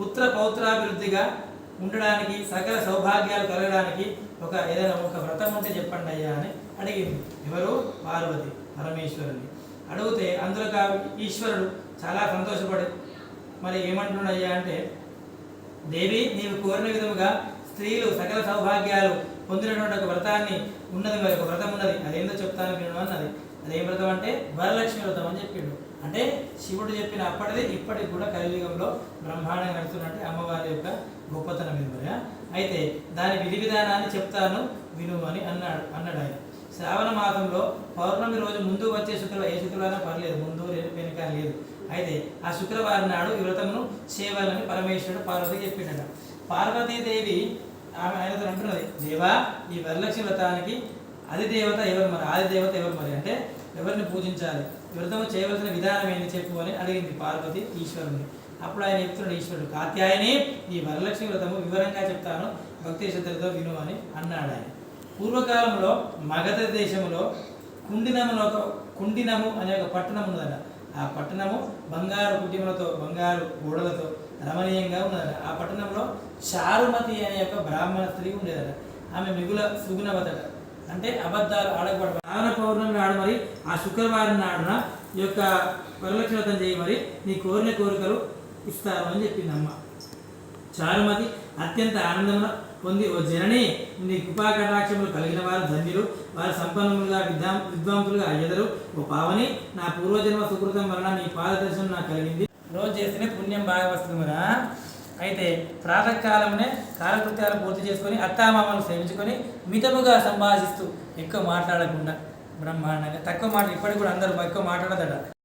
పుత్ర పౌత్రాభివృద్ధిగా ఉండడానికి సకల సౌభాగ్యాలు కలగడానికి ఒక ఏదైనా ఒక వ్రతం ఉంటే చెప్పండి అయ్యా అని అడిగింది. ఎవరు? పార్వతి పరమేశ్వరుని. అడిగితే అందులో కా- ఈశ్వరుడు చాలా సంతోషపడి మరి ఏమంటున్నాయ్యా అంటే దేవి నీవు కోరిన విధముగా స్త్రీలు సకల సౌభాగ్యాలు పొందినటువంటి ఒక వ్రతాన్ని ఉన్నది మరి ఒక వ్రతం ఉన్నది. అదేందో చెప్తాను వినడం అన్నది. అదేం వ్రతం అంటే? వరలక్ష్మి వ్రతం అని చెప్పిండు. అంటే శివుడు చెప్పిన అప్పటిది ఇప్పటికి కూడా కలియుగంలో బ్రహ్మాండంగా నడుస్తున్నట్టు అమ్మవారి యొక్క గొప్పతనం ఇది మరి అయితే దాని విధి విధానాన్ని చెప్తాను విను అని అన్నాడు అన్నాడు ఆయన. శ్రావణ మాసంలో పౌర్ణమి రోజు ముందు వచ్చే శుక్రవారం ఏ శుక్రవారం పర్లేదు ముందు వెనుక లేదు. అయితే ఆ శుక్రవారం నాడు ఈ వ్రతమును చేయవాలని పరమేశ్వరుడు పార్వతికి చెప్పిండట. పార్వతీదేవి ఆమె ఆయనతో అంటున్నది దేవా ఈ వరలక్ష్మి వ్రతానికి దేవత ఎవరు మరి? ఆది దేవత ఎవరు మరి? అంటే ఎవరిని పూజించాలి? ఈ వ్రతము చేయవలసిన విధానం ఏంటి చెప్పు అని అడిగింది పార్వతి ఈశ్వరుని. అప్పుడు ఆయన చెప్తున్నాడు ఈశ్వరుడు కాత్యాయని ఈ వరలక్ష్మి వ్రతము వివరంగా చెప్తాను. భక్తి శ్రద్ధలతో విను అని అన్నాడు ఆయన. పూర్వకాలంలో మగధ దేశంలో కుండినములో ఒక కుండినము అనే ఒక పట్టణం ఉన్నదట. ఆ పట్టణము బంగారు కుటుంబలతో బంగారు గోడలతో రమణీయంగా ఉన్నదట. ఆ పట్టణంలో చారుమతి అనే యొక్క బ్రాహ్మణ స్త్రీ ఉండేదట. ఆమె మిగుల సుగుణవతట. అంటే అబద్ధాలు ఆడకూడదు. శ్రావణ పౌర్ణమి నాడు మరి ఆ శుక్రవారం నాడున ఈ యొక్క వరలక్ష్మి చేయి మరి నీ కోరిన కోరికలు ఇస్తారు అని చెప్పింది అమ్మ. చారుమతి అత్యంత ఆనందమున పొంది ఓ జనని నీ కృపా కటాక్షములు కలిగిన వారు ధన్యులు. వారు సంపన్నులుగా విద్వా విద్వాంసులుగా అయ్యదరు. ఓ పావని నా పూర్వజన్మ సుకృతం వలన నీ పాదదర్శనం నాకు కలిగింది. రోజు చేస్తేనే పుణ్యం బాగా వస్తుంది కదా అయితే ప్రాతకాలంనే కాలకృత్యాలు పూర్తి చేసుకొని అత్తామామలు సేవించుకొని మితముగా సంభాషిస్తూ ఎక్కువ మాట్లాడకుండా బ్రహ్మాండంగా తక్కువ మాట ఇప్పటికి కూడా అందరూ ఎక్కువ మాట్లాడదట